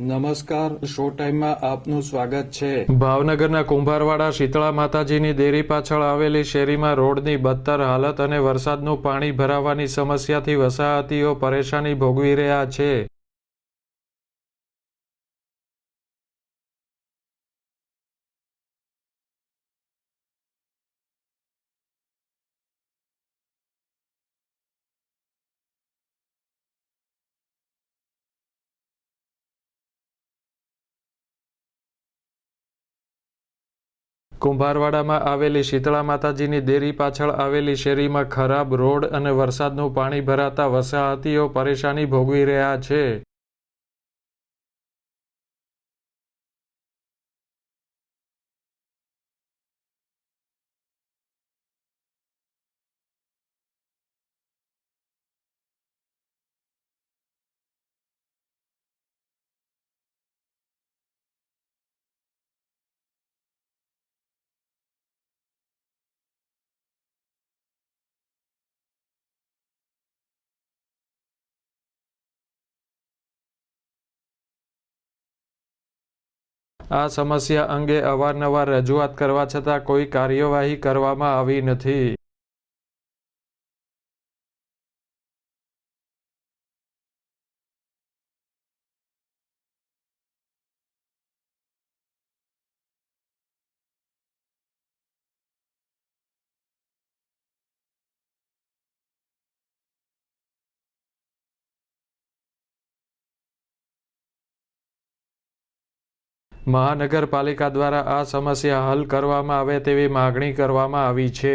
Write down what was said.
નમસ્કાર, શો ટાઈમમાં આપનું સ્વાગત છે. ભાવનગરના કુંભારવાડા શીતળા માતાજીની દેરી પાછળ આવેલી શેરીમાં રોડની બદતર હાલત અને વરસાદનું પાણી ભરાવાની સમસ્યાથી વસાહતીઓ પરેશાની ભોગવી રહ્યા છે. કુંભારવાડામાં આવેલી શીતળા માતાજીની દેરી પાછળ આવેલી શેરીમાં ખરાબ રોડ અને વરસાદનું પાણી ભરાતા વસાહતીઓ પરેશાની ભોગવી રહ્યા છે. આ સમસ્યા અંગે અવારનવાર રજૂઆત કરવા છતાં કોઈ કાર્યવાહી કરવામાં આવી નથી. મહાનગરપાલિકા દ્વારા આ સમસ્યા હલ કરવામાં આવે તેવી માગણી કરવામાં આવી છે.